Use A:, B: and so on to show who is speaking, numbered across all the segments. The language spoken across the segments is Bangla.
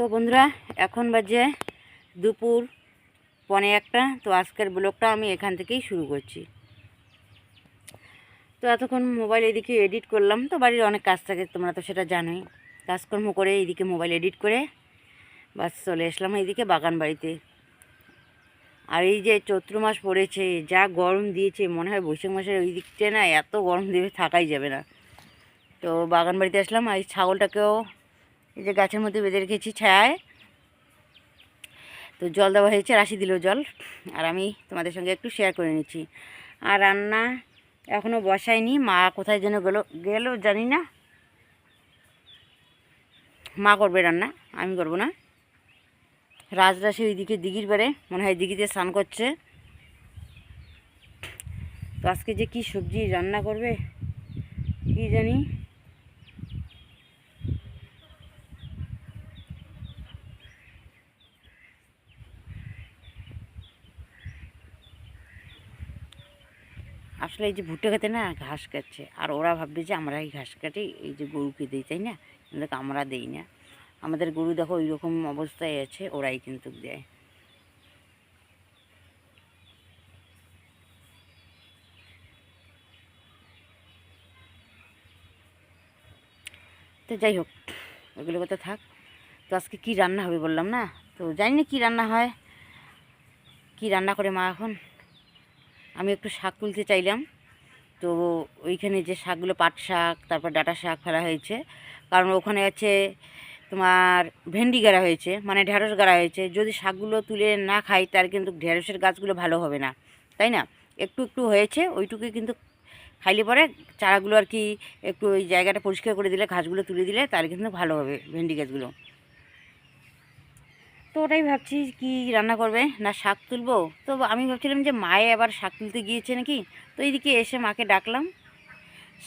A: তো বন্ধুরা, এখন বাজে দুপুর পনে একটা। তো আজকের ব্লগটা আমি এখান থেকেই শুরু করছি। তো এতক্ষণ মোবাইল এদিকে এডিট করলাম। তো বাড়ির অনেক কাজ থাকে, তোমরা তো সেটা জানোই। কাজকর্ম করে এইদিকে মোবাইল এডিট করে বাস চলে আসলাম এইদিকে বাগান বাড়িতে। আর এই যে চৈত্র মাস পড়েছে, যা গরম দিয়েছে, মনে হয় বৈশাখ মাসের ওই দিকটা না এত গরম দেবে, থাকাই যাবে না। তো বাগান বাড়িতে আসলাম, আর এই ছাগলটাকেও এই যে গাছের মধ্যে বেঁধে রেখেছি ছায়ায়। তো জল দেওয়া হয়েছে, রাশি দিল জল। আর আমি তোমাদের সঙ্গে একটু শেয়ার করে নিচ্ছি। আর রান্না এখনও বসাইনি মা কোথায় যেন গেলো, গেল জানি না। মা করবে রান্না, আমি করব না। রাজরাশি ওইদিকে দিঘির পারে মনে হয় দিঘিতে স্নান করছে। তো আজকে যে কি সবজি রান্না করবে, কি জানি। আসলে এই যে ভুট্টা খেতে না ঘাস কাটছে। আর ওরা ভাববে যে আমরা এই ঘাস কাটি, এই যে গরুকে দিই, তাই না? কিন্তু আমরা দেই না। আমাদের গরু দেখো ওই রকম অবস্থায় আছে, ওরাই কিন্তু দেয়। তো যাই হোক ওগুলো কথা থাক। তো আজকে কি রান্না হবে বললাম না? তো জানি না কী রান্না হয়। কি রান্না করে মা এখন? আমি একটু শাক তুলতে চাইলাম। তো ওইখানে যে শাকগুলো পাট শাক, তারপর ডাটা শাক ফেলা হয়েছে। কারণ ওখানে আছে তোমার ভেন্ডি গাড়া হয়েছে মানে ঢ্যাঁড়স গাড়া হয়েছে। যদি শাকগুলো তুলে না খাই তার কিন্তু ঢ্যাঁড়সের গাছগুলো ভালো হবে না। তাই না? একটু একটু হয়েছে ওইটুকুই কিন্তু খাইলে পরে চারাগুলো আর কি একটু ওই জায়গাটা পরিষ্কার করে দিলে, ঘাসগুলো তুলে দিলে তার কিন্তু ভালো হবে ভেন্ডি গাছগুলো। তো ওটাই ভাবছি কি রান্না করবে? না, শাক তুলবো? তো আমি ভাবছিলাম যে মায়ে আবার শাক তুলতে গিয়েছে নাকি? তো এইদিকে এসে মাকে ডাকলাম।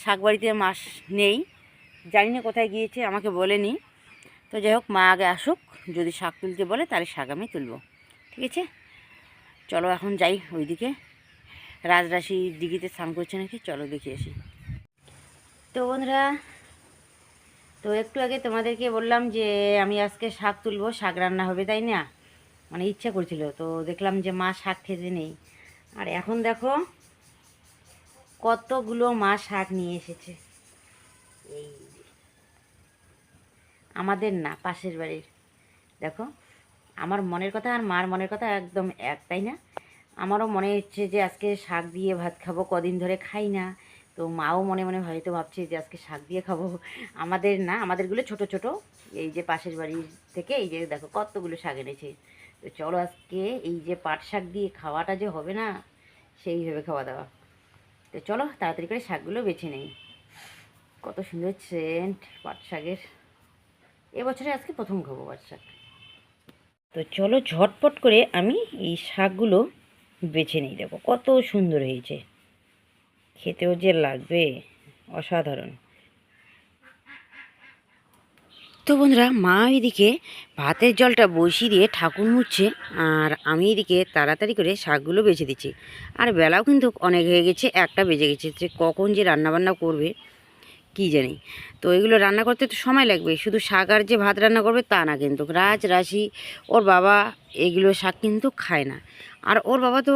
A: শাক বাড়িতে মাস নেই। জানি না কোথায় গিয়েছে, আমাকে বলেনি। তো যাই হোক, মা আগে আসুক। যদি শাক তুলতে বলে, তাহলে শাক আমি তুলবো। ঠিক আছে? চলো এখন যাই ওইদিকে। রাজরাশি দিঘিতে স্নান করছে নাকি? চলো দেখে আসি। তো বন্ধুরা তো একটু আগে তোমাদেরকে বললাম যে আমি আজকে শাক তুলবো, শাক রান্না হবে, তাই না? মানে ইচ্ছা করছিল, তো দেখলাম যে মা শাক খেতে নেই। আর এখন দেখো, কতগুলো মা শাক নিয়ে এসেছে। এই আমাদের না, পাশের বাড়ির। দেখো, আমার মনের কথা আর মার মনের কথা একদম এক, তাই না? আমারও মনে হচ্ছে যে আজকে শাক দিয়ে ভাত খাব, কদিন ধরে খাই না। তো মাও মনে মনে হয়তো ভাবছে যে আজকে শাক দিয়ে খাব। আমাদের না, আমাদেরগুলো ছোট ছোট। এই যে পাশের বাড়ির থেকে এই যে দেখো কতগুলো শাক এনেছে। তো চলো আজকে এই যে পাট শাক দিয়ে খাওয়াটা যে হবে না, সেই সেইভাবে খাওয়া দাওয়া। তো চলো তাড়াতাড়ি করে শাকগুলো বেছে নেই। কত সুন্দর সেন্ট পাট শাকের। এবছরে আজকে প্রথম খাব পাট শাক। তো চলো ঝটপট করে আমি এই শাকগুলো বেছে নিই দেখো কত সুন্দর হয়েছে। খেতেও যে লাগবে, অসাধারণ। তো বন্ধুরা, মা এদিকে ভাতের জলটা বসিয়ে দিয়ে ঠাকুর মুছছে, আর আমি এদিকে তাড়াতাড়ি করে শাকগুলো বেছে দিচ্ছি। আর বেলাও কিন্তু অনেক হয়ে গেছে, একটা বেজে গেছে, যে কখন যে রান্নাবান্না করবে, কি জানি। তো এগুলো রান্না করতে তো সময় লাগবে, শুধু শাক আর যে ভাত রান্না করবে তা না কিন্তু। রাজ, রাশি, ওর বাবা এগুলো শাক কিন্তু খায় না। আর ওর বাবা তো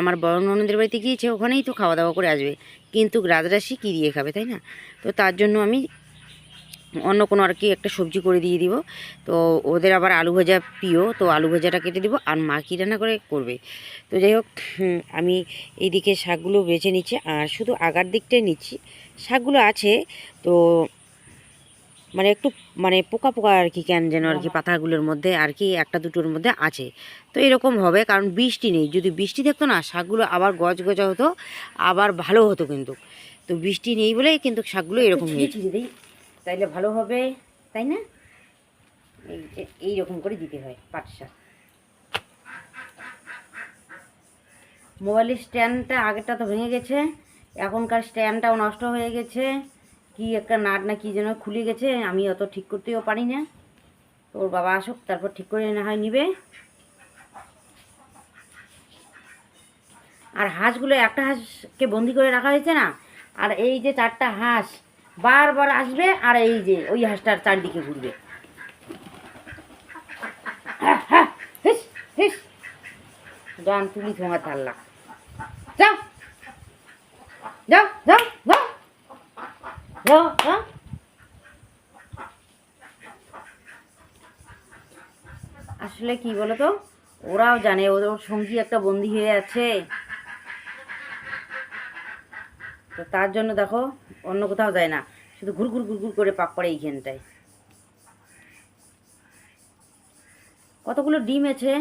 A: আমার বড় ননদের বাড়িতে গিয়েছে, ওখানেই তো খাওয়া দাওয়া করে আসবে। কিন্তু রাজরাশি কী দিয়ে খাবে, তাই না? তো তার জন্য আমি অন্য কোনো আর কি একটা সবজি করে দিয়ে দিব। তো ওদের আবার আলু ভাজা প্রিয়, তো আলু ভাজাটা কেটে দিব আর মা কী রান্না করে করবে? তো যাই হোক আমি এইদিকে শাকগুলো বেছে নিচ্ছি। আর শুধু আগার দিকটাই নিচ্ছি। শাকগুলো আছে, তো মানে একটু মানে পোকা পোকা আর কি কেন যেন আর কি পাতাগুলোর মধ্যে আর কি একটা দুটোর মধ্যে আছে। তো এরকম হবে কারণ বৃষ্টি নেই। যদি বৃষ্টি থাকতো না শাকগুলো আবার গজ গজা হতো আবার ভালো হতো কিন্তু। তো বৃষ্টি নেই বলে কিন্তু শাকগুলো এরকম দিদি তাইলে ভালো হবে তাই না? এই যে এইরকম করে দিতে হয় পাট শাক। মোবাইলের স্ট্যান্ডটা আগেরটা তো ভেঙে গেছে এখনকার স্ট্যান্ডটাও নষ্ট হয়ে গেছে। কি একটা নাট না কি যেন খুলে গেছে, আমি অত ঠিক করতেও পারি না। ওর বাবা আসুক, তারপর ঠিক করে না হয় নিবে। আর হাঁসগুলো, একটা হাঁসকে বন্দি করে রাখা হয়েছে না, আর এই যে চারটা হাঁস বারবার আসবে, আর এই যে ওই হাঁসটার চারদিকে ঘুরবে। ডান তুলি তোমার যাও। যাও যাও যাও। আসলে কি বলো তো ওরাও জানে ওদের সঙ্গী একটা বন্দি হয়ে আছে। তো তার জন্য দেখো, অন্য কোথাও যায় না। শুধু ঘুর ঘুর ঘুর ঘুর করে পাক পড়ে এইখানটায়। কতগুলো ডিম আছে?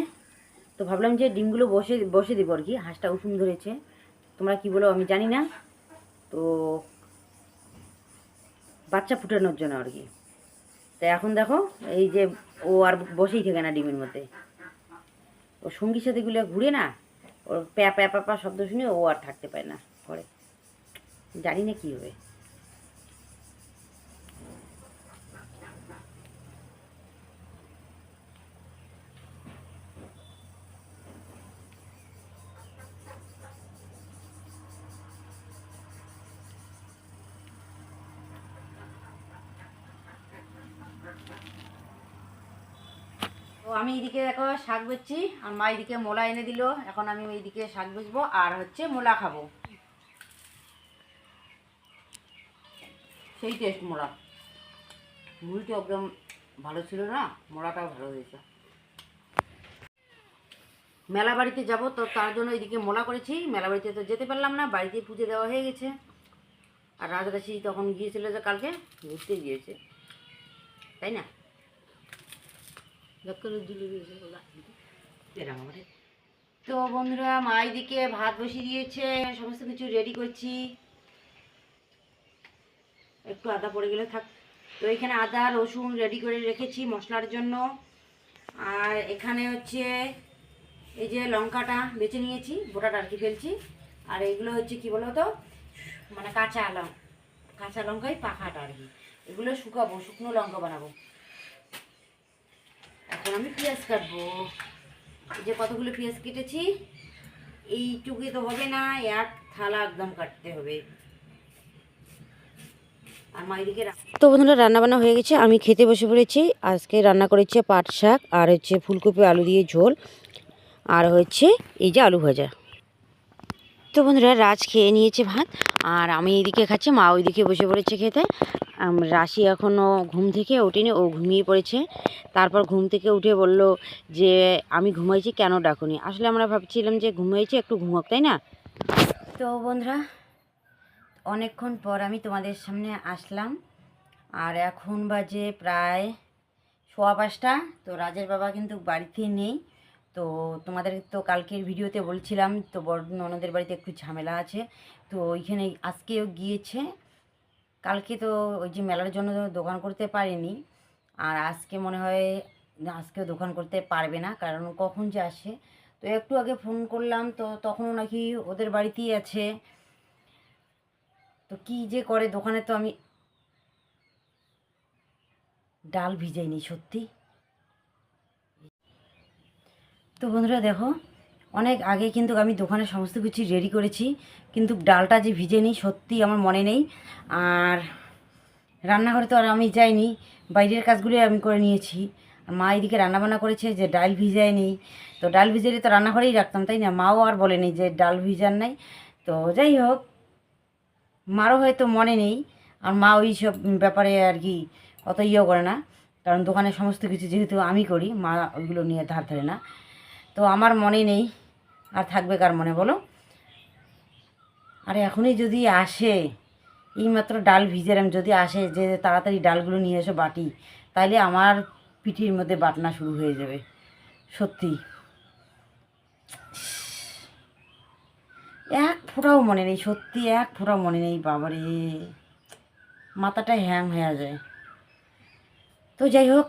A: তো ভাবলাম যে ডিমগুলো বসে বসে দেবো আর কি। হাঁসটা উষুম ধরেছে। তোমরা কি বলো, আমি জানি না। তো বাচ্চা ফুটানোর জন্য আর কি। তো এখন দেখো, এই যে ও আর বসেই থাকে না ডিমের মধ্যে। ও সঙ্গীর সাথে গুলো ঘুরে না, ওর প্যা প্যা প্যা শব্দ শুনে ও আর থাকতে পারে না ঘরে। জানি না কী হবে। তো আমি এদিকে দেখো শাক বেচছি, আর মা এদিকে মোলা এনে দিল। এখন আমি এইদিকে শাক বেচবো আর হচ্ছে মোলা খাব। সেই টেস্ট মোলা। মুড়িটা একদম ভালো ছিল না, মোলাটাও ভালো হয়েছে। মেলা বাড়িতে যাব, তো তার জন্য এদিকে মোলা করেছি। মেলা বাড়িতে তো যেতে পারলাম না, বাড়িতেই পুজো দেওয়া হয়ে গেছে। আর রাজরাশি তখন গিয়েছিল যে কালকে, ঘুরতে গিয়েছে। তাই না। তো বন্ধুরা, মা এদিকে ভাত বসিয়ে দিয়েছে, সমস্ত কিছু রেডি করছি। একটু আদা পড়ে গেলে থাক। তো এখানে আদা, রসুন রেডি করে রেখেছি মশলার জন্য। আর এখানে হচ্ছে এই যে লঙ্কাটা বেছে নিয়েছি, গোটাটা আর কি ফেলছি। আর এগুলো হচ্ছে কি বলো তো মানে কাঁচা লঙ্কা কাঁচা লঙ্কাই পাখাটা আর কি। এগুলো শুকাবো, শুকনো লঙ্কা বানাবো। এখন আমি পেঁয়াজ কাটবো। এই যে কতগুলো পেঁয়াজ কেটেছি এইটুকু তো হবে না, এক থালা একদম কাটতে হবে। তো বন্ধুরা রান্না বান্না হয়ে গেছে, আমি খেতে বসে পড়েছি। আজকে রান্না করেছে পাট শাক, আর হচ্ছে ফুলকপি, আলু দিয়ে ঝোল, আর হচ্ছে এই যে আলু ভাজা। তো বন্ধুরা, রাজ খেয়ে নিয়েছে ভাত, আর আমি এইদিকে খাচ্ছি, মা ওইদিকে বসে পড়েছে খেতে। রাশি এখনও ঘুম থেকে ওঠেনি, ও ঘুমিয়ে পড়েছে। তারপর ঘুম থেকে উঠে বলল যে, আমি ঘুমাইছি, কেন ডাকুনি? আসলে আমরা ভাবছিলাম যে, ঘুমাইছি, একটু ঘুমোক, তাই না? তো বন্ধুরা, অনেকক্ষণ পর আমি তোমাদের সামনে আসলাম, আর এখন বাজে প্রায় সোয়া পাঁচটা, তো রাজের বাবা কিন্তু বাড়িতে নেই। তো তোমাদের তো কালকের ভিডিওতে বলছিলাম, তো বড় ননদের বাড়িতে একটু ঝামেলা আছে, তো ওইখানে আজকেও গিয়েছে। কালকে তো ওই যে মেলার জন্য দোকান করতে পারেনি, আর আজকে মনে হয় আজকেও দোকান করতে পারবে না, কারণ কখন যে আসে। তো একটু আগে ফোন করলাম, তো তখনও নাকি ওদের বাড়িতেই আছে। তো কি যে করে দোকানে তো আমি ডাল ভিজাইনি, সত্যি? তো বন্ধুরা দেখো, অনেক আগে কিন্তু আমি দোকানে সমস্ত কিছু রেডি করেছি, কিন্তু ডালটা যে ভিজে নিই, সত্যি আমার মনে নেই। আর রান্নাঘরে তো আর আমি যাইনি, বাইরের কাজগুলি আমি করে নিয়েছি। মা এদিকে রান্নাবান্না করেছে যে ডাল ভিজায় নেই। তো ডাল ভিজালে তো রান্নাঘরেই রাখতাম, তাই না? মাও আর বলেনি যে ডাল ভিজার নাই। তো যাই হোক, মারও হয়তো মনে নেই। আর মা ওই সব ব্যাপারে আর কি অত ইয়েও করে না। কারণ দোকানে সমস্ত কিছু যেহেতু আমি করি, মা ওইগুলো নিয়ে ধার ধরে না। তো আমার মনে নেই, আর থাকবে কার মনে বলো? আর এখনই যদি আসে, এইমাত্র ডাল ভিজেরাম যদি আসে, যে তাড়াতাড়ি ডালগুলো নিয়ে এসো বাটি, তাইলে আমার পিঠির মধ্যে বাটনা শুরু হয়ে যাবে, সত্যি। এক ফোঁটাও মনে নেই, সত্যি এক ফোঁটাও মনে নেই, বাবারে। মাথাটা হ্যাং হয়ে যায়। তো যাই হোক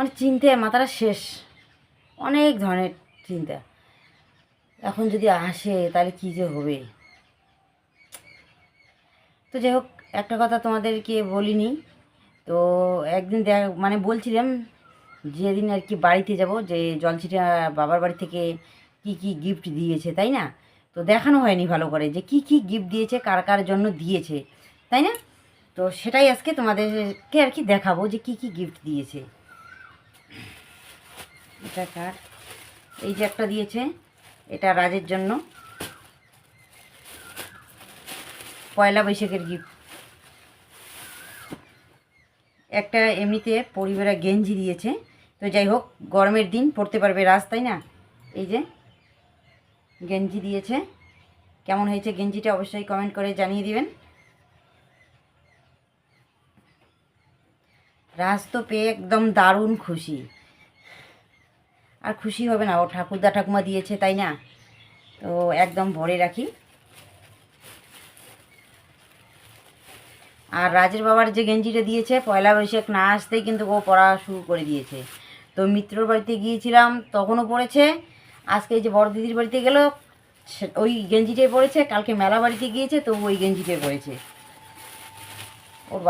A: মানে চিন্তায় মাথাটা শেষ। অনেক ধরনের চিন্তা। এখন যদি আসে, তাহলে কী যে হবে? তো যাই হোক, একটা কথা তোমাদেরকে বলিনি। তো একদিন দেখ মানে বলছিলাম যেদিন আর কি বাড়িতে যাব, যে জলছিটা বাবার বাড়ি থেকে কি কি গিফট দিয়েছে, তাই না? তো দেখানো হয়নি ভালো করে যে কি কি গিফট দিয়েছে, কার কার জন্য দিয়েছে, তাই না? তো সেটাই আজকে তোমাদেরকে আর কি দেখাবো যে কি কি গিফট দিয়েছে। এটা কার? এই যে একটা দিয়েছে, এটা রাজের জন্য। পয়লা বৈশাখের গিফট একটা এমনিতে পরিবারের গেঞ্জি দিয়েছে। তো যাই হোক, গরমের দিন পরতে পারবে রাজ, তাই না? এই যে গেঞ্জি দিয়েছে। কেমন হয়েছে গেঞ্জিটা অবশ্যই কমেন্ট করে জানিয়ে দিবেন। রাজ তো পেয়ে একদম দারুণ খুশি। আর খুশি হবে না। ও ঠাকুরদা ঠাকুমা দিয়েছে, তাই না? তো একদম ভরে রাখি। আর রাজের বাবার যে গেঞ্জিটা দিয়েছে, পয়লা বৈশাখ না আসতেই কিন্তু ও পড়া শুরু করে দিয়েছে। তো মিত্রর বাড়িতে গিয়েছিলাম, তখনও পড়েছে। আজকে এই যে বড় দিদির বাড়িতে গেল ওই গেঞ্জিটাই পড়েছে। কালকে মেলা বাড়িতে গিয়েছে, তো ওই গেঞ্জিটাই পড়েছে। ওর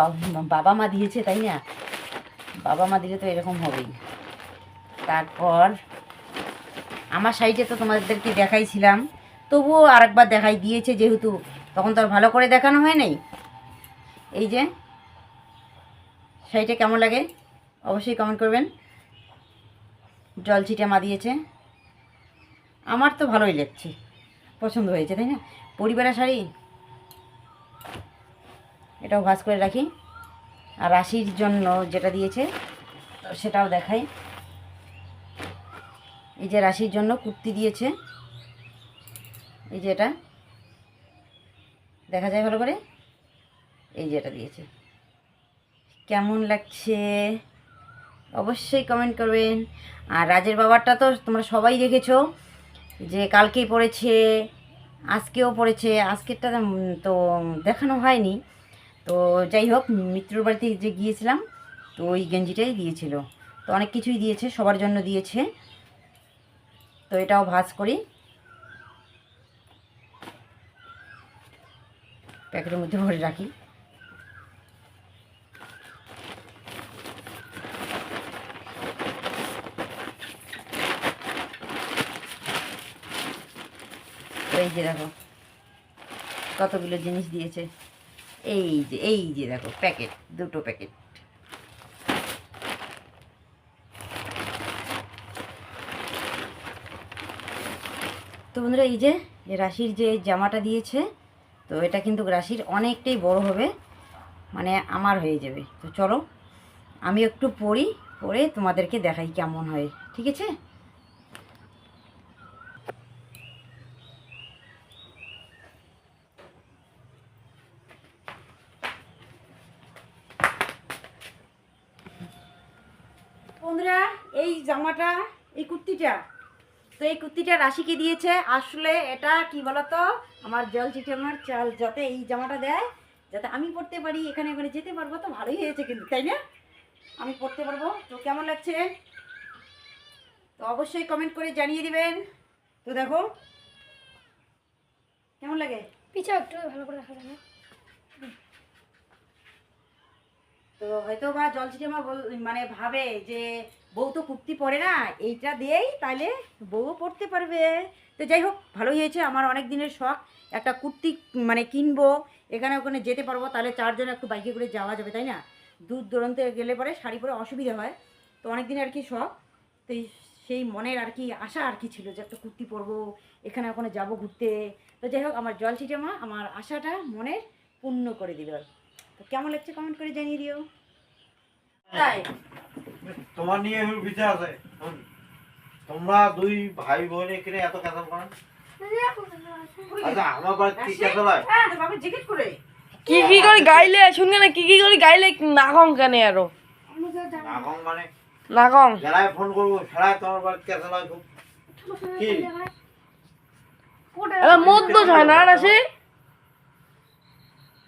A: বাবা মা দিয়েছে, তাই না? বাবা মা দিলে তো এরকম হবেই। তারপর আমার সাইডে তো তোমাদেরকে দেখাইছিলাম, তবুও আরেকবার দেখাই দিয়েছে যেহেতু, তখন তো আর ভালো করে দেখানো হয় নাই। এই যে, শাড়িটা কেমন লাগে অবশ্যই কমেন্ট করবেন। জল ছিটে মা দিয়েছে। আমার তো ভালোই লাগছে, পছন্দ হয়েছে, তাই না? পরিবারের শাড়ি, এটাও ভাজ করে রাখি। আর রাশির জন্য যেটা দিয়েছে, সেটাও দেখাই। এই যে রাশির জন্য কুর্তি দিয়েছে। এই যে এটা। দেখা যায় ভালো করে? এই যে এটা দিয়েছে। কেমন লাগছে? অবশ্যই কমেন্ট করবেন। আর রাজের বাবারটা তো তোমরা সবাই দেখেছ যে কালকেই পড়েছে, আজকেও পড়েছে, আজকেরটা তো দেখানো হয়নি। তো যাই হোক, মিত্রর বাড়িতে যে গিয়েছিলাম, তো ওই গেঞ্জিটাই দিয়েছিল। তো অনেক কিছুই দিয়েছে, সবার জন্য দিয়েছে। তো এটাও ভাজ করি। প্যাকেটের মধ্যে ভরে রাখি। এই যে দেখো, কতগুলো জিনিস দিয়েছে। এই যে এই যে দেখো, প্যাকেট, দুটো প্যাকেট। তো বন্ধুরা, এই যে রাশির যে জামাটা দিয়েছে, তো এটা কিন্তু রাশির অনেকটাই বড় হবে মানে আমার হয়ে যাবে। তো চলো, আমি একটু পড়ি পরে তোমাদেরকে দেখাই কেমন হয়, ঠিক আছে? বন্ধুরা, এই জামাটা, এই কুর্তিটা তো এই কুর্তিটা রাশিকে দিয়েছে। আসলে এটা কি বলতো? আমার জল চিটানোর চাল যাতে এই জামাটা দেয় যাতে আমি পড়তে পারি এখানে এখানে যেতে পারব তো ভালোই হয়েছে কিন্তু তাই না? আমি পড়তে পারব। তো কেমন লাগছে? তো অবশ্যই কমেন্ট করে জানিয়ে দিবেন। তো দেখো কেমন লাগে?
B: পিছা একটু ভালো করে দেখা যাবে।
A: তো হয়তো বা জল চিটিমা বল মানে ভাবে যে বউ তো কুর্তি পরে না, এইটা দিয়েই তাহলে বউও পড়তে পারবে। তো যাই হোক, ভালোই হয়েছে, আমার অনেক দিনের শখ। একটা কুর্তি মানে কিনবো, এখানে ওখানে যেতে পারব, তাহলে চারজন একটু বাইকে করে যাওয়া যাবে, তাই না? দূর দূরান্তে গেলে পরে শাড়ি পরে অসুবিধা হয়। তো অনেক দিন আর কি শখ। তো সেই মনের আর কি আশা আর কি ছিল যে একটা কুর্তি পরবো, এখানে ওখানে যাব ঘুরতে। তো যাই হোক, আমার জল চিটেমা আমার আশাটা মনের পূর্ণ করে দিল। তো কেমন লাগছে কমেন্ট করে জানিয়ে দিও। তাই?
C: তোমার নিয়ে বিচার আছে। তোমরা দুই ভাই বোন এখানে এত কেঁচাল করেন আচ্ছা আমার বাড়িতে কি হয়
A: জিজ্ঞেস করে।
D: কি কি করে গাইলে? শুনবে না কি কি করে গাইলে? নাকম কেন আরও?
C: এখন মানে?
D: নাকম
C: যারাই ফোন করব সারাই তোমার বাড়িতে কেঁচাল হয় খুব কি?
D: মধ্য হয়। না না সে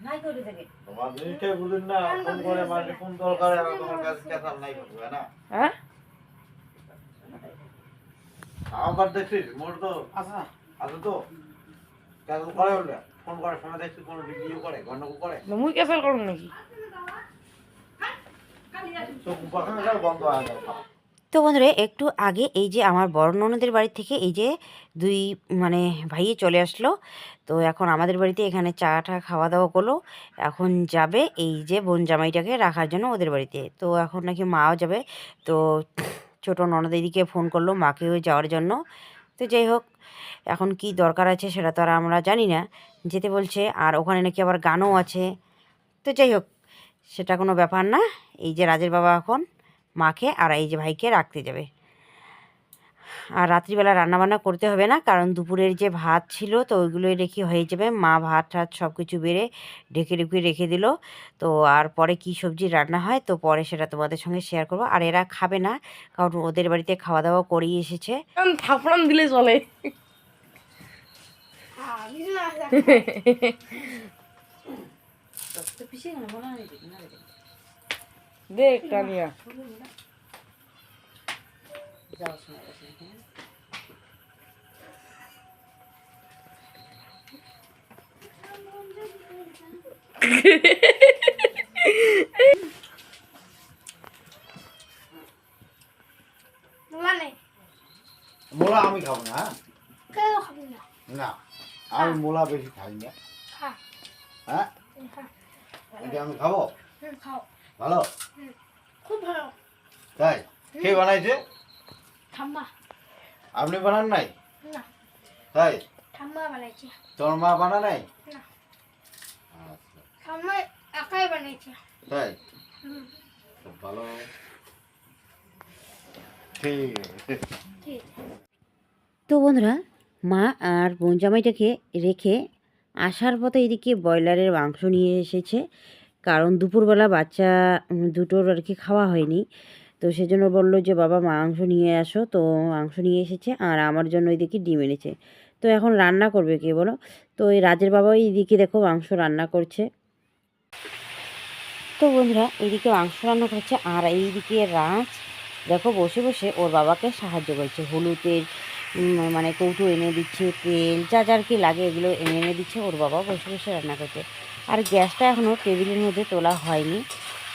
A: নাই করে থেকে
C: তোমার জিনিসটাই বুঝুন না ফোন করে মানে ফোন দরকার আর তোমার কাছে কেঁচাল নাই করবে না?
D: হ্যাঁ?
C: আমার দেখছিস মোর তো। করে ফোন করার সময় দেখছিস কোনো ভিডিও করে গন্ডগোল করে।
D: মুই ক্যাসেল করুন নাকি?
C: চোখ বন্ধ হয়ে যাবে
A: তো বন্ধুরা, একটু আগে এই যে আমার বড় ননদের বাড়ি থেকে এই যে দুই মানে ভাইয়ে চলে আসলো। তো এখন আমাদের বাড়িতে এখানে চা টা খাওয়া দাওয়া করল। এখন যাবে এই যে বোন জামাইটাকে রাখার জন্য ওদের বাড়িতে। তো এখন নাকি মাও যাবে। তো ছোটো ননদ এদিকে ফোন করল মাকেও যাওয়ার জন্য। তো যাই হোক, এখন কি দরকার আছে সেটা তো আর আমরা জানি না। যেতে বলছে, আর ওখানে নাকি আবার গানও আছে। তো যাই হোক, সেটা কোনো ব্যাপার না। এই যে রাজের বাবা এখন মাকে আর এই যে ভাইকে রাখতে যাবে। আর রাত্রিবেলা রান্নাবান্না করতে হবে না কারণ দুপুরের যে ভাত ছিল তো ওইগুলোই রেখে হয়ে যাবে। মা ভাত টাত সব কিছু বেড়ে ঢেকে ঢুকে রেখে দিল। তো আর পরে কি সবজি রান্না হয় তো পরে সেটা তোমাদের সঙ্গে শেয়ার করব। আর এরা খাবে না কারণ ওদের বাড়িতে খাওয়া দাওয়া করেই এসেছে।
D: থাপড়ান দিলে চলে।
B: না
D: দেখ কালিয়া
B: মোলা
C: আমি খাব না হ্যাঁ?
B: কেউ খাবি না।
C: না আমি মোলা বেশি খাই না। হ্যাঁ? এটা আমি খাব?
B: খাও।
C: ভালো?
B: খুব ভালো।
C: তাই? কে বানাইছে?
B: ঠাম্মা।
C: আপনি বানান নাই?
B: না।
C: তাই?
B: ঠাম্মা বানাইছে।
C: তোমার মা বানা নাই?
B: না।
C: আচ্ছা।
B: ঠাম্মা একাই বানাইছে।
C: তাই? খুব ভালো। ঠিক।
A: তো বন্ধুরা মা আর বোন জামাইটাকে রেখে আসার পথে এদিকে ব্রয়লারের মাংস নিয়ে এসেছে। কারণ দুপুরবেলা বাচ্চা দুটোর আর কি খাওয়া হয়নি। তো সেজন্য বলল যে, বাবা মাংস নিয়ে আসো। তো মাংস নিয়ে এসেছে আর আমার জন্য এদিকে ডিম এনেছে। তো এখন রান্না করবে কে বলো? তো এই রাজের বাবা এইদিকে দেখো মাংস রান্না করছে। তো বন্ধুরা, এইদিকে মাংস রান্না করছে আর এইদিকে রাজ দেখো বসে বসে ওর বাবাকে সাহায্য করছে। হলুদের মানে কৌটো এনে দিচ্ছে, তেল, যা, যার কি লাগে এগুলো এনে এনে দিচ্ছে, ওর বাবা বসে বসে রান্না করছে। আর গ্যাসটা এখনও টেবিলের মধ্যে তোলা হয়নি।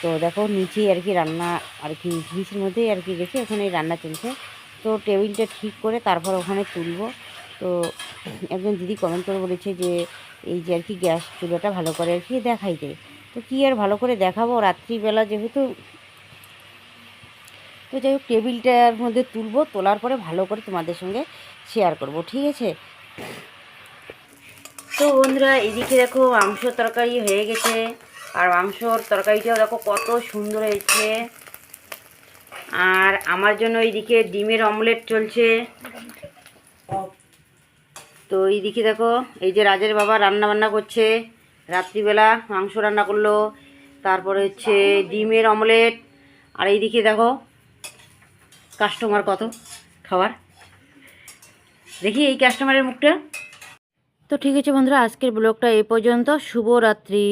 A: তো দেখো নিচেই আর কি রান্না, আর কি নিচের মধ্যেই আর কি গেছে ওখানে রান্না চলছে। তো টেবিলটা ঠিক করে তারপর ওখানে তুলবো। তো একজন দিদি কমেন্ট করে বলেছে যে, এই যে আর কি গ্যাস চুলাটা ভালো করে আর কি দেখাইতে। তো কী আর ভালো করে দেখাবো? রাত্রিবেলা যেহেতু তো যাই হোক, টেবিলটার মধ্যে তুলবো, তোলার পরে ভালো করে তোমাদের সঙ্গে শেয়ার করব, ঠিক আছে? তো বন্ধুরা, এদিকে দেখো মাংস তরকারি হয়ে গেছে, আর মাংসর তরকারিটাও দেখো কত সুন্দর হয়েছে। আর আমার জন্য এইদিকে ডিমের অমলেট চলছে। তো এইদিকে দেখো, এই যে রাজের বাবা রান্না বান্না করছে, রাত্রিবেলা মাংস রান্না করল, তারপরে হচ্ছে ডিমের অমলেট আর এইদিকে দেখো কাস্টমার কত? খাবার দেখি এই কাস্টমারের মুখটা। তো ঠিক আছে বন্ধুরা, আজকের ব্লগটা এ পর্যন্ত। শুভরাত্রি।